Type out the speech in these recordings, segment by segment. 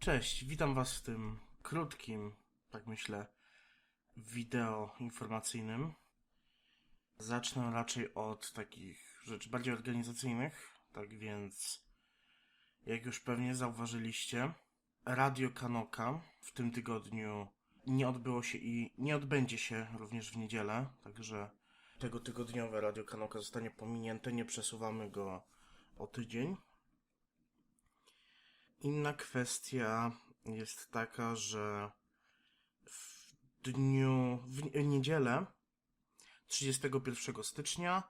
Cześć, witam Was w tym krótkim, tak myślę, wideo informacyjnym. Zacznę raczej od takich rzeczy bardziej organizacyjnych, tak więc, jak już pewnie zauważyliście, Radio Kanoka w tym tygodniu nie odbyło się i nie odbędzie się również w niedzielę, także tego tygodniowe Radio Kanoka zostanie pominięte, nie przesuwamy go o tydzień. Inna kwestia jest taka, że w dniu, w niedzielę 31 stycznia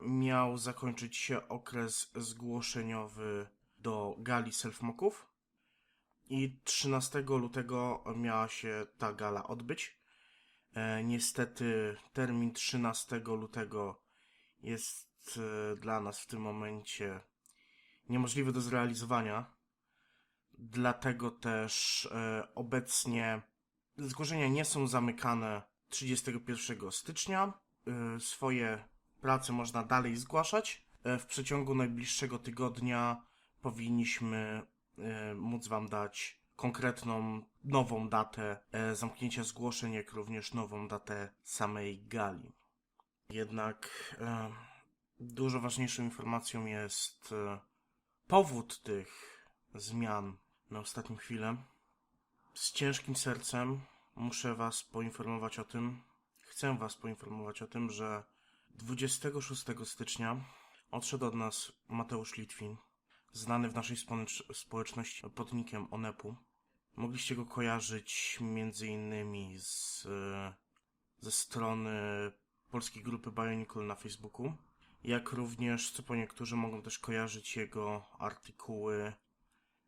miał zakończyć się okres zgłoszeniowy do gali selfmoków i 13 lutego miała się ta gala odbyć. E, niestety termin 13 lutego jest e, dla nas w tym momencie niemożliwy do zrealizowania. Dlatego też e, obecnie zgłoszenia nie są zamykane 31 stycznia. E, swoje prace można dalej zgłaszać. E, w przeciągu najbliższego tygodnia powinniśmy móc Wam dać konkretną nową datę zamknięcia zgłoszeń, jak również nową datę samej gali. Jednak dużo ważniejszą informacją jest powód tych zmian na ostatnią chwilę. Z ciężkim sercem muszę Was poinformować o tym, chcę Was poinformować o tym, że 26 stycznia odszedł od nas Mateusz Litwin, znany w naszej społecz- społeczności pod nickiem Onepu. Mogliście go kojarzyć między innymi z, ze strony polskiej grupy Bionicle na Facebooku, jak również, co po niektórzy mogą też kojarzyć jego artykuły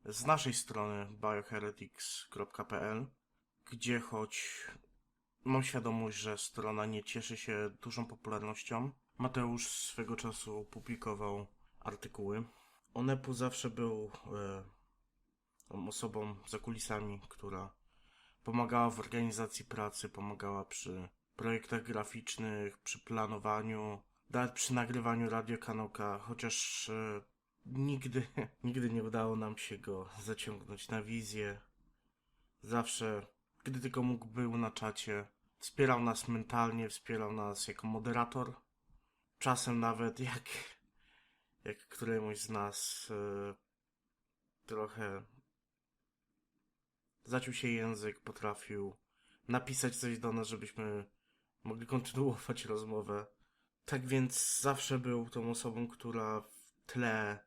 z naszej strony bioheretics.pl, gdzie choć mam świadomość, że strona nie cieszy się dużą popularnością, Mateusz swego czasu publikował artykuły. Onepu zawsze był e, osobą za kulisami, która pomagała w organizacji pracy, pomagała przy projektach graficznych, przy planowaniu, nawet przy nagrywaniu Radio Kanoka, chociaż e, nigdy, nigdy nie udało nam się go zaciągnąć na wizję. Zawsze, gdy tylko mógł, był na czacie. Wspierał nas mentalnie, wspierał nas jako moderator. Czasem nawet jak, jak któremuś z nas e, trochę zaciął się język, potrafił napisać coś do nas, żebyśmy mogli kontynuować rozmowę. Tak więc zawsze był tą osobą, która w tle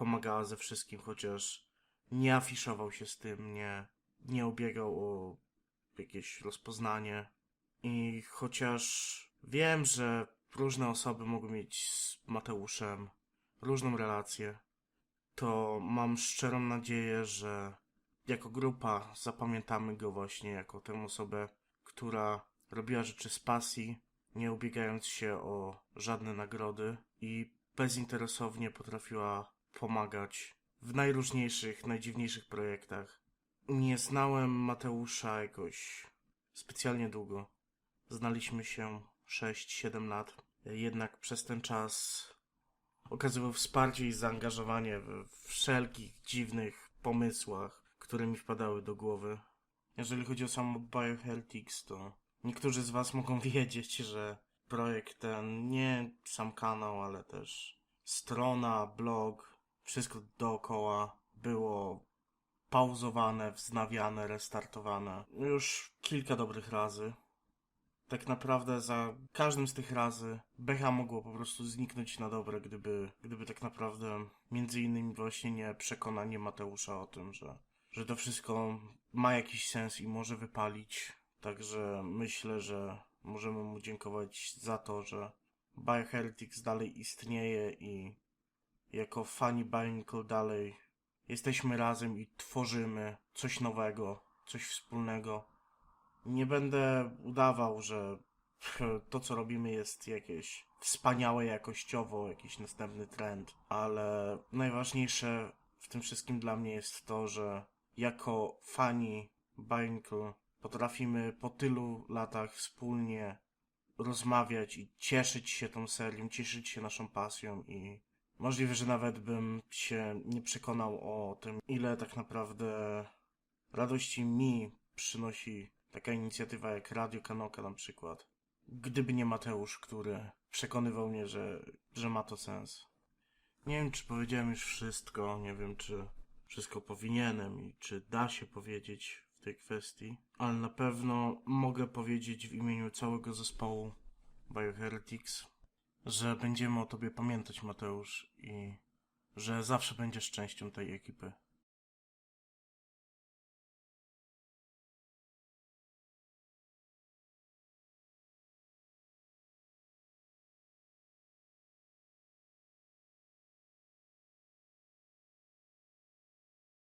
pomagała ze wszystkim, chociaż nie afiszował się z tym, nie, nie ubiegał o jakieś rozpoznanie. I chociaż wiem, że różne osoby mogą mieć z Mateuszem różną relację, to mam szczerą nadzieję, że jako grupa zapamiętamy go właśnie jako tę osobę, która robiła rzeczy z pasji, nie ubiegając się o żadne nagrody i bezinteresownie potrafiła pomagać w najróżniejszych, najdziwniejszych projektach. Nie znałem Mateusza jakoś specjalnie długo. Znaliśmy się 6-7 lat. Jednak przez ten czas okazywał wsparcie i zaangażowanie w wszelkich dziwnych pomysłach, które mi wpadały do głowy. Jeżeli chodzi o samą Bioheretics, to niektórzy z Was mogą wiedzieć, że projekt ten, nie sam kanał, ale też strona, blog, wszystko dookoła było pauzowane, wznawiane, restartowane. Już kilka dobrych razy. Tak naprawdę za każdym z tych razy Becha mogło po prostu zniknąć na dobre, gdyby, gdyby tak naprawdę między innymi właśnie nie przekonanie Mateusza o tym, że, że to wszystko ma jakiś sens i może wypalić. Także myślę, że możemy mu dziękować za to, że Bioheretics dalej istnieje i jako fani Bionicle dalej jesteśmy razem i tworzymy coś nowego, coś wspólnego. Nie będę udawał, że to, co robimy, jest jakieś wspaniałe jakościowo, jakiś następny trend, ale najważniejsze w tym wszystkim dla mnie jest to, że jako fani Bionicle potrafimy po tylu latach wspólnie rozmawiać i cieszyć się tą serią, cieszyć się naszą pasją i Możliwe, że nawet bym się nie przekonał o tym, ile tak naprawdę radości mi przynosi taka inicjatywa jak Radio Kanoka na przykład. Gdyby nie Mateusz, który przekonywał mnie, że, że ma to sens. Nie wiem, czy powiedziałem już wszystko, nie wiem, czy wszystko powinienem i czy da się powiedzieć w tej kwestii, ale na pewno mogę powiedzieć w imieniu całego zespołu Bioheretics, że będziemy o tobie pamiętać, Mateusz, i że zawsze będziesz częścią tej ekipy.